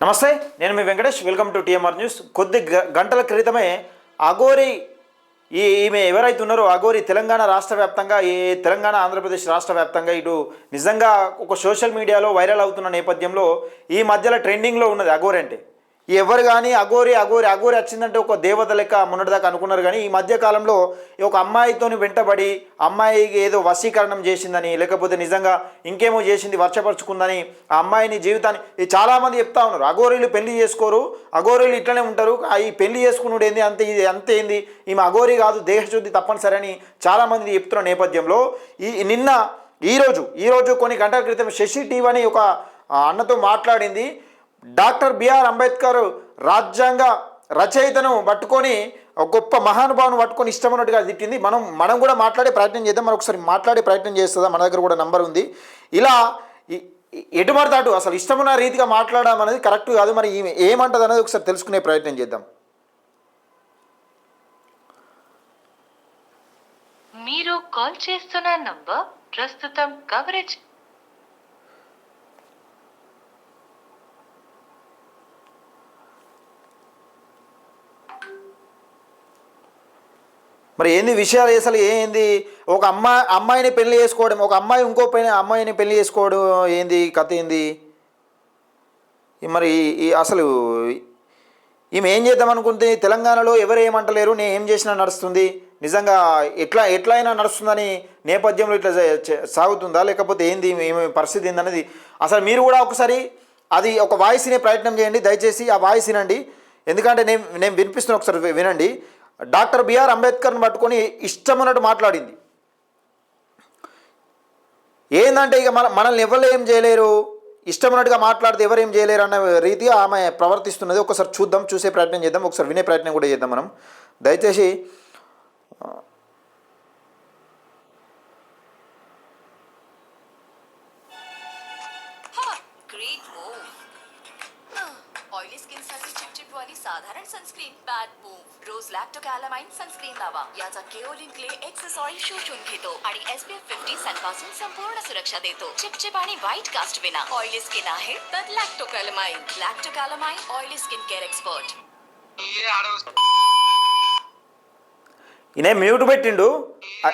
నమస్తే నేను మీ Venkatesh. Welcome to TMR news కొద్ది గంటల క్రితమే అఘోరి ఈ ఈమె ఎవరైతే ఉన్నారో అఘోరి తెలంగాణ రాష్ట్ర వ్యాప్తంగా ఈ తెలంగాణ ఆంధ్రప్రదేశ్ రాష్ట్ర వ్యాప్తంగా ఇటు నిజంగా ఒక సోషల్ మీడియాలో వైరల్ అవుతున్న నేపథ్యంలో ఈ మధ్యలో ట్రెండింగ్లో ఉన్నది అఘోరి అంటే. ఎవరు కానీ అఘోరి అఘోరి అఘోరి వచ్చిందంటే ఒక దేవత లెక్క మొన్నటిదాకా అనుకున్నారు. కానీ ఈ మధ్య కాలంలో ఒక అమ్మాయితోని వెంటబడి అమ్మాయికి ఏదో వశీకరణం చేసిందని లేకపోతే నిజంగా ఇంకేమో చేసింది వర్షపరుచుకుందని ఆ అమ్మాయిని జీవితాన్ని ఇది చాలామంది చెప్తా ఉన్నారు. అఘోరీలు పెళ్ళి చేసుకోరు అఘోరీలు ఇట్లనే ఉంటారు. ఈ పెళ్ళి చేసుకున్నాడు ఏంది అంతే ఇది అంతే ఏంది? ఈమె అఘోరి కాదు దేహశుద్ధి తప్పనిసరి అని చాలామంది చెప్తున్న నేపథ్యంలో ఈ నిన్న ఈరోజు ఈరోజు కొన్ని గంటల క్రితం శశి టీవీ అని ఒక అన్నతో మాట్లాడింది. డాక్టర్ బిఆర్ అంబేద్కర్ రాజ్యాంగ రచయితను పట్టుకొని గొప్ప మహానుభావుని పట్టుకొని ఇష్టమైనట్టుగా తిట్టింది. మనం మనం కూడా మాట్లాడే ప్రయత్నం చేద్దాం. మనం ఒకసారి మాట్లాడే ప్రయత్నం చేస్తుందా? మన దగ్గర కూడా నంబర్ ఉంది. ఇలా ఎటుమడతాడు అసలు ఇష్టమున్న రీతిగా మాట్లాడడం అనేది కరెక్ట్ కాదు. మరి ఈమె ఏమంటది అనేది ఒకసారి తెలుసుకునే ప్రయత్నం చేద్దాం. మీరు కాల్ చేస్తున్న నంబర్ ప్రస్తుతం కవరేజ్ మరి ఏంది విషయాలు అసలు ఏంది? ఒక అమ్మాయి అమ్మాయిని పెళ్ళి చేసుకోవడం ఒక అమ్మాయి ఇంకో పైన అమ్మాయిని పెళ్ళి చేసుకోవడం ఏంది కథ ఏంది? మరి ఈ- అసలు ఈమె ఏం చేద్దాం అనుకుంటే తెలంగాణలో ఎవరు ఏమంటలేరు? నేను ఏం చేసినా నడుస్తుంది. నిజంగా ఎట్లా ఎట్లా అయినా నడుస్తుందని నేపథ్యంలో ఇట్లా సాగుతుందా? లేకపోతే ఏంది ఏమి పరిస్థితి ఏందనేది? అసలు మీరు కూడా ఒకసారి అది ఒక వాయిస్ వినే ప్రయత్నం చేయండి. దయచేసి ఆ వాయిస్ వినండి. ఎందుకంటే నేను నేను వినిపిస్తున్నా ఒకసారి వినండి. డాక్టర్ బిఆర్ అంబేద్కర్ని పట్టుకొని ఇష్టమున్నట్టు మాట్లాడింది. ఏంటంటే ఇక మన మనల్ని ఎవరు ఏం చేయలేరు? ఇష్టమైనట్టుగా మాట్లాడితే ఎవరు ఏం చేయలేరు అన్న రీతిగా ఆమె ప్రవర్తిస్తున్నది. ఒకసారి చూద్దాం చూసే ప్రయత్నం చేద్దాం ఒకసారి వినే ప్రయత్నం కూడా చేద్దాం మనం. దయచేసి ऑयली स्किन साठी चिपचिप वाली साधारण सनस्क्रीन बॅड मूव रोज लॅक्टोकॅलामाइन सनस्क्रीन लावा याचा केओलिन क्ले एक्सेस ऑइल शोषून घेतो आणि एसपीएफ फिफ्टी सनपासून संपूर्ण सुरक्षा देतो चिपचिप आणि व्हाईट कास्ट विना ऑयली स्किन आहे तर Lacto Calamine Lacto Calamine oily skin care expert ఈయన మ్యూట్ పెట్టిండు అ-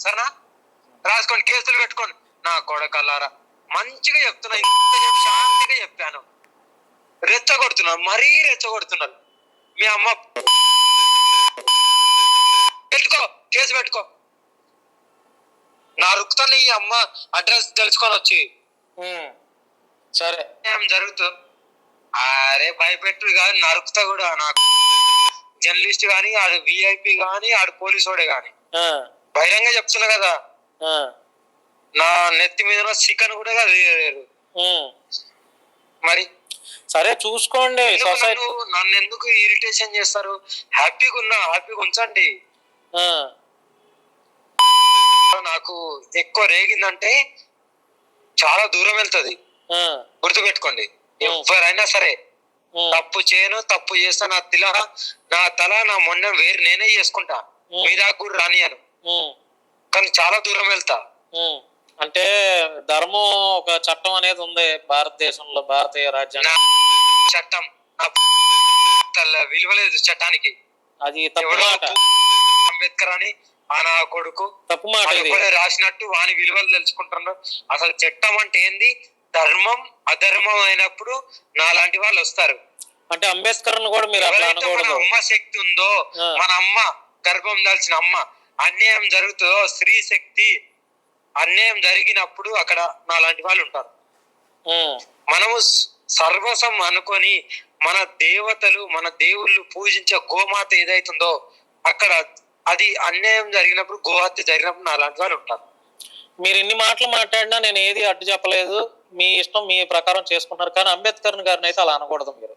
సరేనా రాసుకోండి కేసులు పెట్టుకోండి నా కొడకల్లారా మంచిగా చెప్తున్నా ఇంతసేపు శాంతిగా చెప్పాను. రెచ్చగొడుతున్నారు మరీ రెచ్చగొడుతున్నారు మీ అమ్మ పెట్టుకో కేసు పెట్టుకో. నా రుక్తాన్ని ఈ అమ్మ అడ్రస్ తెలుసుకొని వచ్చి. సరే. ఏం జరుగుతుంది అరే భయపెట్టు కాదు నరుకుతా కూడా నాకు జర్నలిస్ట్ గాని ఆడు విఐపి గాని ఆడు పోలీసోడే గాని. ఆ, బహిరంగ చెప్తున్నా కదా. నా నెత్తి మీద చికెన్ కూడా కాదు లేరు. మరి? సరే చూసుకోండి. సొసైటీ నన్ను ఎందుకు ఇరిటేషన్ చేస్తారు? హ్యాపీగా ఉన్నా హ్యాపీగా ఉంచండి. నాకు ఎక్కువ రేగిందంటే చాలా దూరం వెళ్తది. గుర్తుపెట్టుకోండి. ఎవరైనా సరే తప్పు చేయను తప్పు చేస్తా నా తిల నా తల నా మొన్న వేరు నేనే చేసుకుంటా. మీ దాకా కూడా రానియను కానీ చాలా దూరం వెళ్తా. అంటే ధర్మం ఒక చట్టం అనేది ఉంది భారతదేశంలో భారతీయ రాజ్యాంగం. చట్టం. విలువలేదు చట్టానికి. అది తప్పు ఎవడో మాట. అంబేద్కర్ అని ఆ నా కొడుకు తప్పు మాట రాసినట్టు వాని విలువలు తెలుసుకుంటున్నారు అసలు చట్టం అంటే ఏంది? ధర్మం అధర్మం అయినప్పుడు నా లాంటి వాళ్ళు వస్తారు. అంటే అంబేద్కర్ కూడా మీరు మన అమ్మ శక్తి ఉందో. మన అమ్మ గర్భం దాల్చిన అమ్మ అన్యాయం జరుగుతుందో స్త్రీ శక్తి అన్యాయం జరిగినప్పుడు అక్కడ నా లాంటి వాళ్ళు ఉంటారు. మనము సర్వసం అనుకొని మన దేవతలు మన దేవుళ్ళు పూజించే గోమాత ఏదైతుందో అక్కడ అది అన్యాయం జరిగినప్పుడు గోహత్య జరిగినప్పుడు నా లాంటి వాళ్ళు ఉంటారు. మీరు ఎన్ని మాటలు మాట్లాడినా నేను ఏది అడ్డు చెప్పలేదు. మీ ఇష్టం మీ ప్రకారం చేసుకున్నారు కానీ అంబేద్కర్ గారిని అయితే అలా అనకూడదు మీరు.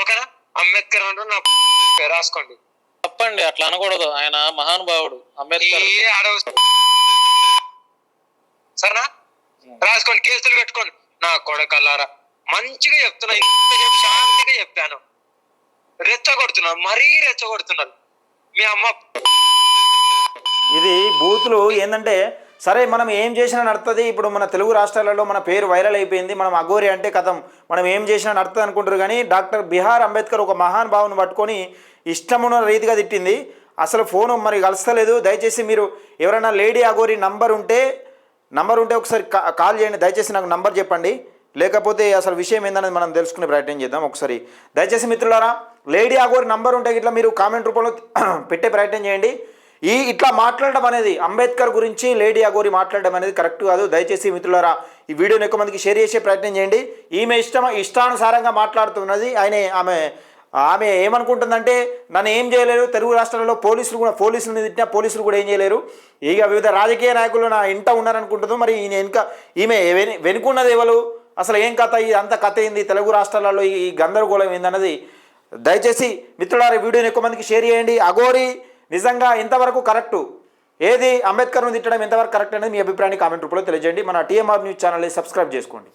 ఓకేనా? అంబేద్కర్ అంటే నా రాసుకోండి. తప్పండి అట్లా అనకూడదు. ఆయన మహానుభావుడు అంబేద్కర్. కళ్ళారా? మంచిగా చెప్తున్నా ఇంతసేపు శాంతిగా చెప్పాను. రెచ్చగొడుతున్నారు మరీ రెచ్చగొడుతున్నారు. మీ అమ్మ ఇది బూతులు ఏంటంటే సరే మనం ఏం చేసినా నడుతుంది. ఇప్పుడు మన తెలుగు రాష్ట్రాలలో మన పేరు వైరల్ అయిపోయింది. మనం అఘోరి అంటే కథం. మనం ఏం చేసినా నడుతుంది అనుకుంటారు కానీ డాక్టర్ బిహార్ అంబేద్కర్ ఒక మహాన్ భావుని పట్టుకొని ఇష్టమున్న రీతిగా తిట్టింది. అసలు ఫోన్ మరి కలుస్తలేదు. దయచేసి మీరు ఎవరైనా లేడీ అఘోరి నంబర్ ఉంటే నంబర్ ఉంటే ఒకసారి కాల్ చేయండి. దయచేసి నాకు నంబర్ చెప్పండి. లేకపోతే అసలు విషయం ఏందనేది మనం తెలుసుకునే ప్రయత్నం చేద్దాం ఒకసారి. దయచేసి మిత్రులారా లేడీ అగోరి నంబర్ ఉంటే ఇట్లా మీరు కామెంట్ రూపంలో పెట్టే ప్రయత్నం చేయండి. ఈ ఇట్లా మాట్లాడడం అనేది అంబేద్కర్ గురించి లేడీ అగోరి మాట్లాడడం అనేది కరెక్ట్ కాదు. దయచేసి మిత్రులారా ఈ వీడియోని ఎక్కువ మందికి షేర్ చేసే ప్రయత్నం చేయండి. ఈమె ఇష్టం ఇష్టానుసారంగా మాట్లాడుతున్నది. ఆయన ఆమె ఆమె ఏమనుకుంటుందంటే నన్ను ఏం చేయలేరు తెలుగు రాష్ట్రాలలో పోలీసులు కూడా పోలీసులు తిట్టినా పోలీసులు కూడా ఏం చేయలేరు. ఇక వివిధ రాజకీయ నాయకులు నా ఇంట ఉన్నారనుకుంటుందో మరి ఈయన వెనుక ఈమె వెనుకున్నది ఎవరు? అసలు ఏం కథ ఇది అంత కథ ఏంది? తెలుగు రాష్ట్రాలలో ఈ గందరగోళం ఏందన్నది దయచేసి మిత్రులారి వీడియోని ఎక్కువ మందికి షేర్ చేయండి. అఘోరి నిజంగా ఇంతవరకు కరెక్టు? ఏది అంబేద్కర్ను తిట్టడం ఎంతవరకు కరెక్ట్ అనేది మీ అభిప్రాయాన్ని కామెంట్ రూపంలో తెలియజేయండి. మన టీఎంఆర్ న్యూస్ ఛానల్ని సబ్స్క్రైబ్ చేసుకోండి.